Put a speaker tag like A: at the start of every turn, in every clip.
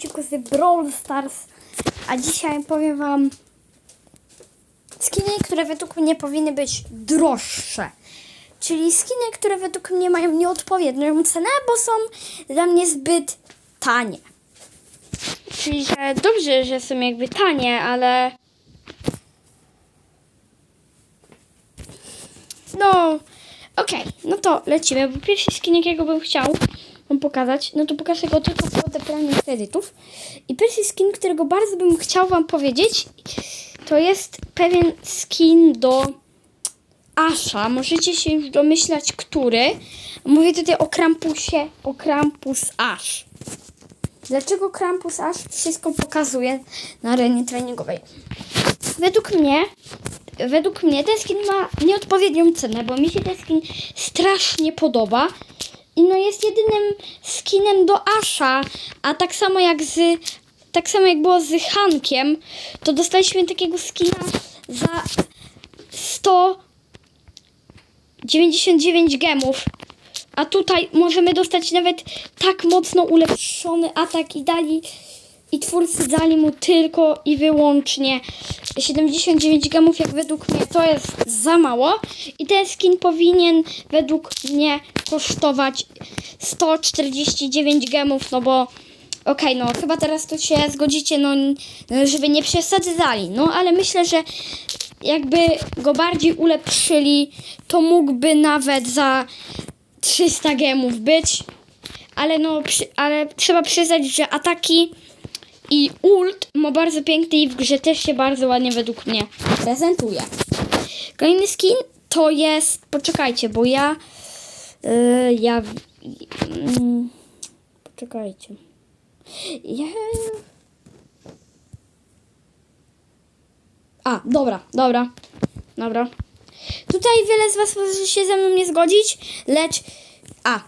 A: odcinku z Brawl Stars, a dzisiaj powiem wam skiny, które według mnie powinny być droższe. Czyli skiny, które według mnie mają nieodpowiednią cenę, bo są dla mnie zbyt tanie. Czyli, że dobrze, że są jakby tanie, ale No, okej, no to lecimy, bo pierwszy skin, jakiego bym chciał wam pokazać, no to pokażę go tylko po odebraniu kredytów. I pierwszy skin, którego bardzo bym chciał wam powiedzieć, to jest pewien skin do Asha. Możecie się już domyślać, który. Mówię tutaj o Krampusie, o Krampus Ash. Dlaczego Krampus Ash wszystko pokazuje na arenie treningowej? Według mnie, według mnie ten skin ma nieodpowiednią cenę, bo mi się ten skin strasznie podoba. I no jest jedynym skinem do Asha, a tak samo jak z tak samo jak było z Hankiem, to dostaliśmy takiego skina za 199 gemów. A tutaj możemy dostać nawet tak mocno ulepszony atak i dali i twórcy dali mu tylko i wyłącznie 79 gemów, jak według mnie to jest za mało. I ten skin powinien według mnie kosztować 149 gemów, no bo okej, no chyba teraz to się zgodzicie, no żeby nie przesadzali, no ale myślę, że jakby go bardziej ulepszyli, to mógłby nawet za 300 gemów być. Ale no, przy, ale trzeba przyznać, że ataki i ult ma bardzo piękny i w grze też się bardzo ładnie według mnie prezentuje. Kolejny skin to jest, poczekajcie, bo ja, yy, ja, yy, poczekajcie. Ja... A, dobra, dobra, dobra. Tutaj wiele z Was może się ze mną nie zgodzić, lecz... A.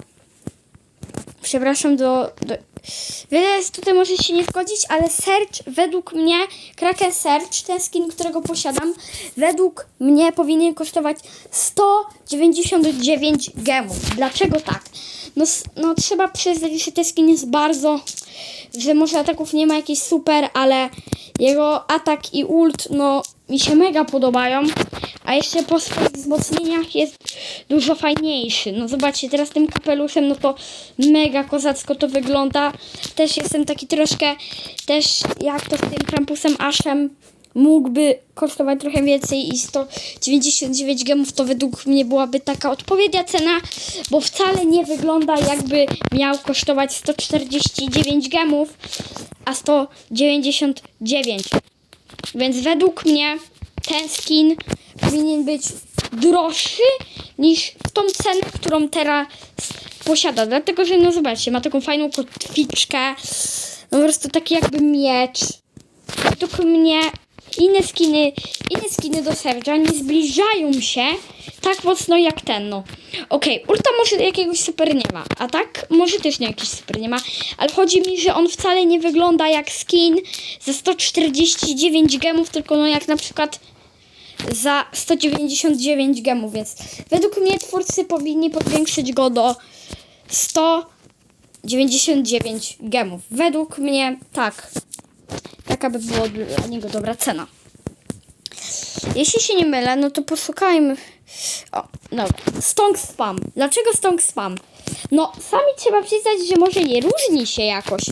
A: Przepraszam do... do... Wiele tutaj może się nie zgodzić, ale Search według mnie, Kraken Search, ten skin, którego posiadam, według mnie powinien kosztować 199 gemów. Dlaczego tak? No, no trzeba przyznać, że ten skin jest bardzo, że może ataków nie ma jakiś super, ale jego atak i ult, no mi się mega podobają. A jeszcze po swoich wzmocnieniach jest dużo fajniejszy. No zobaczcie, teraz tym kapeluszem, no to mega kozacko to wygląda. Też jestem taki troszkę, też jak to z tym Krampusem Ashem mógłby kosztować trochę więcej i 199 gemów to według mnie byłaby taka odpowiednia cena, bo wcale nie wygląda jakby miał kosztować 149 gemów, a 199. Więc według mnie ten skin powinien być droższy niż tą cenę, którą teraz posiada. Dlatego, że no zobaczcie, ma taką fajną kotwiczkę, no po prostu taki jakby miecz. Według mnie inne skiny, inne skiny do Serge'a nie zbliżają się tak mocno jak ten, no. Okej, ulta może jakiegoś super nie ma, a tak może też nie jakiś super nie ma, ale chodzi mi, że on wcale nie wygląda jak skin za 149 gemów, tylko no jak na przykład za 199 gemów, więc według mnie twórcy powinni powiększyć go do 199 gemów. Według mnie tak. Taka by była dla niego dobra cena. Jeśli się nie mylę, no to poszukajmy. O, dobra. Stong spam. Dlaczego stong spam? No, sami trzeba przyznać, że może nie różni się jakoś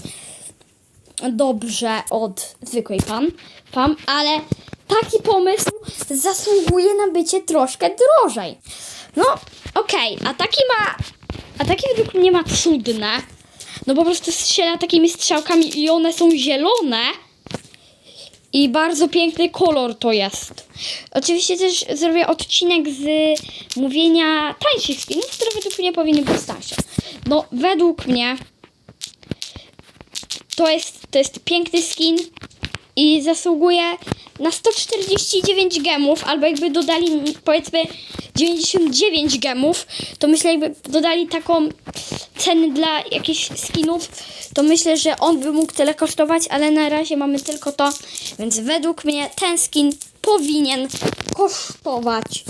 A: dobrze od zwykłej pan, pam, ale taki pomysł zasługuje na bycie troszkę drożej. No, okej, a taki ma, a taki według mnie ma cudne, no po prostu strzela takimi strzałkami i one są zielone i bardzo piękny kolor to jest. Oczywiście też zrobię odcinek z mówienia tańszych skinów, które według mnie powinny być tańsze. No, według mnie to jest, to jest piękny skin i zasługuje na 149 gemów, albo jakby dodali powiedzmy 99 gemów, to myślę jakby dodali taką cenę dla jakichś skinów, to myślę, że on by mógł tyle kosztować, ale na razie mamy tylko to, więc według mnie ten skin powinien kosztować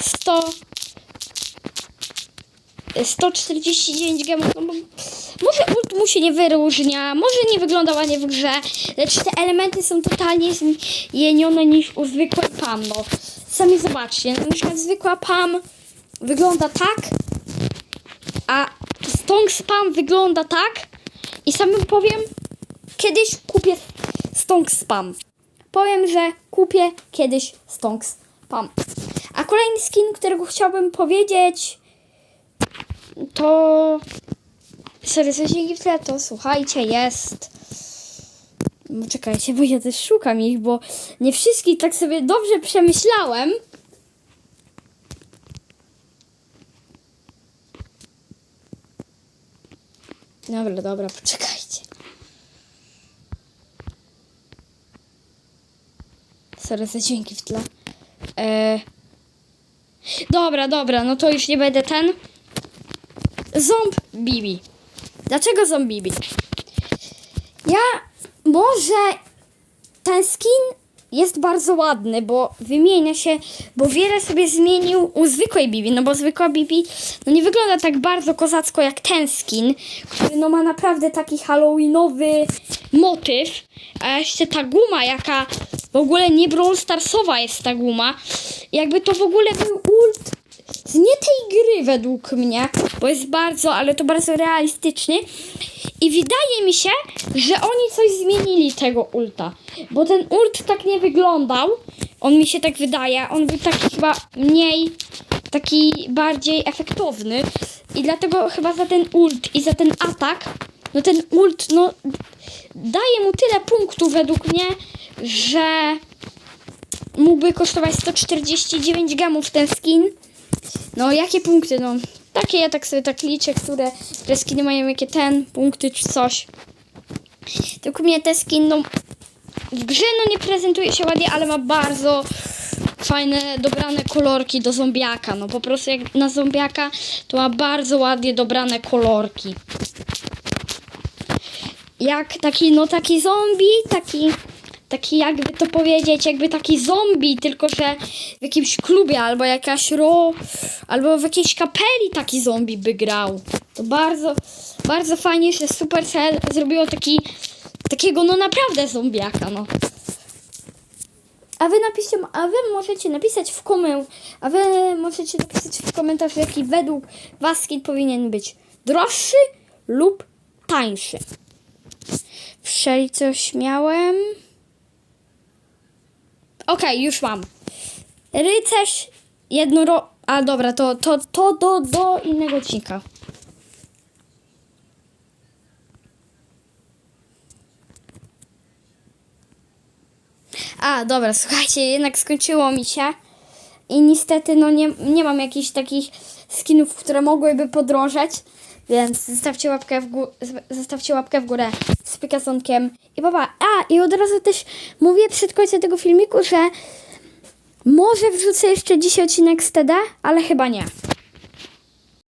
A: 100 149 gemów, no bo może ult mu się nie wyróżnia, może nie wygląda ładnie w grze, lecz te elementy są totalnie zmienione niż u zwykłej Pam, no. Sami zobaczcie, na przykład zwykła Pam wygląda tak, a Stong Spam wygląda tak i samym powiem, kiedyś kupię Stong Spam. Powiem, że kupię kiedyś Stong Spam. A kolejny skin, którego chciałbym powiedzieć, to... Dzięki w to słuchajcie, jest... No, Czekajcie, bo ja też szukam ich, bo nie wszystkich tak sobie dobrze przemyślałem. Dobra, dobra, poczekajcie. Sorry za dźwięki w tle. E... Dobra, dobra, no to już nie będę ten. Ząb Bibi. Dlaczego ząb Bibi? Ja może ten skin jest bardzo ładny, bo wymienia się, bo wiele sobie zmienił u zwykłej Bibi, no bo zwykła Bibi no nie wygląda tak bardzo kozacko jak ten skin, który no ma naprawdę taki halloweenowy motyw, a jeszcze ta guma, jaka w ogóle nie Brawl Starsowa jest ta guma, jakby to w ogóle był ult z nie tej gry według mnie, bo jest bardzo, ale to bardzo realistyczny. I wydaje mi się, że oni coś zmienili tego ulta. Bo ten ult tak nie wyglądał. On mi się tak wydaje. On był taki chyba mniej, taki bardziej efektowny. I dlatego chyba za ten ult i za ten atak, no ten ult, no daje mu tyle punktów według mnie, że mógłby kosztować 149 gemów ten skin. No, jakie punkty? No, takie ja tak sobie tak liczę, które te skiny mają jakie ten, punkty czy coś. Tylko mnie te skin, no, w grze no nie prezentuje się ładnie, ale ma bardzo fajne, dobrane kolorki do zombiaka. No po prostu jak na zombiaka to ma bardzo ładnie dobrane kolorki. Jak taki, no taki zombie, taki, taki jakby to powiedzieć, jakby taki zombie, tylko że w jakimś klubie albo jakaś ro, albo w jakiejś kapeli taki zombie by grał. To bardzo, bardzo fajnie, że Supercell zrobiło taki, takiego no naprawdę zombiaka, no. A wy napiszcie, a wy możecie napisać w komentarzu, a wy możecie napisać w komentarzu, jaki według was skin powinien być droższy lub tańszy. Wszeli coś miałem. Okej, już mam. Rycerz jednoro... A dobra, to, to, to do, do innego odcinka. A, dobra, słuchajcie, jednak skończyło mi się. I niestety, no nie, nie mam jakichś takich skinów, które mogłyby podrożeć. Więc zostawcie łapkę w, gó- zostawcie łapkę w górę z pikasonkiem i baba. A, i od razu też mówię przed końcem tego filmiku, że może wrzucę jeszcze dzisiaj odcinek z TD, ale chyba nie.